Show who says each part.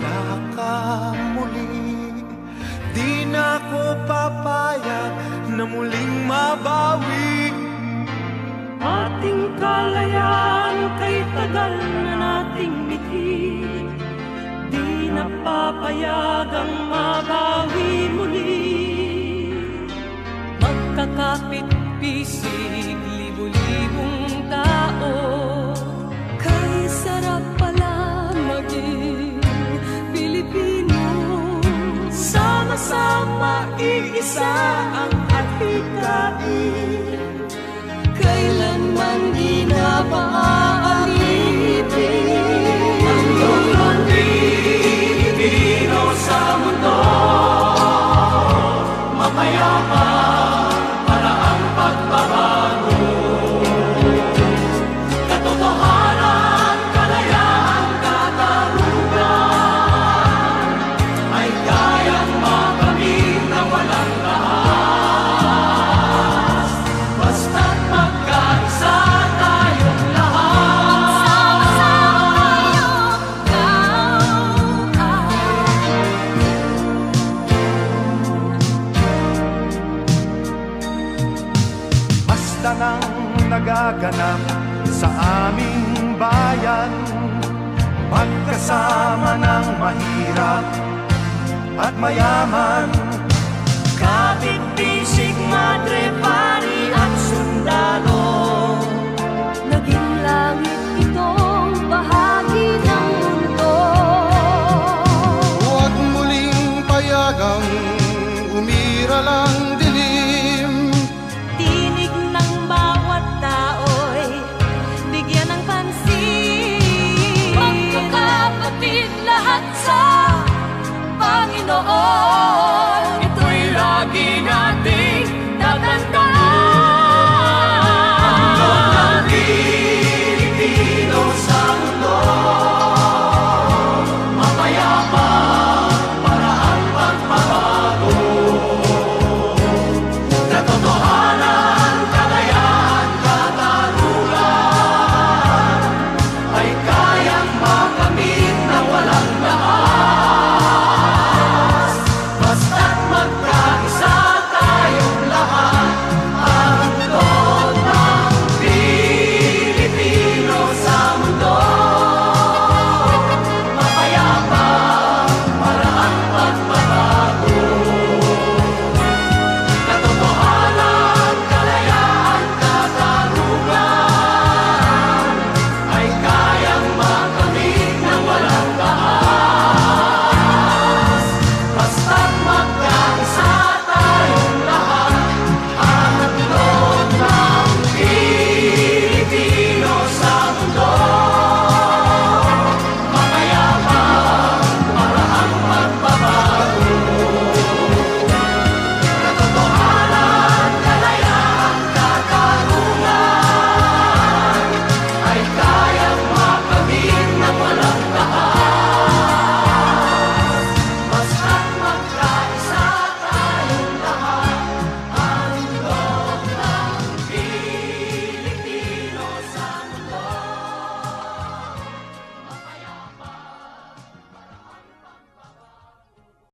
Speaker 1: wala ka muli Di na ko papayag na muling mabawi.
Speaker 2: Ating kalayaan kay tagal na nating biti Di na papayag ang mga iisa ang atikain Kailanman di na maaalipin
Speaker 1: Nang nagaganap sa aming bayan. Magkasama ng mahirap at mayaman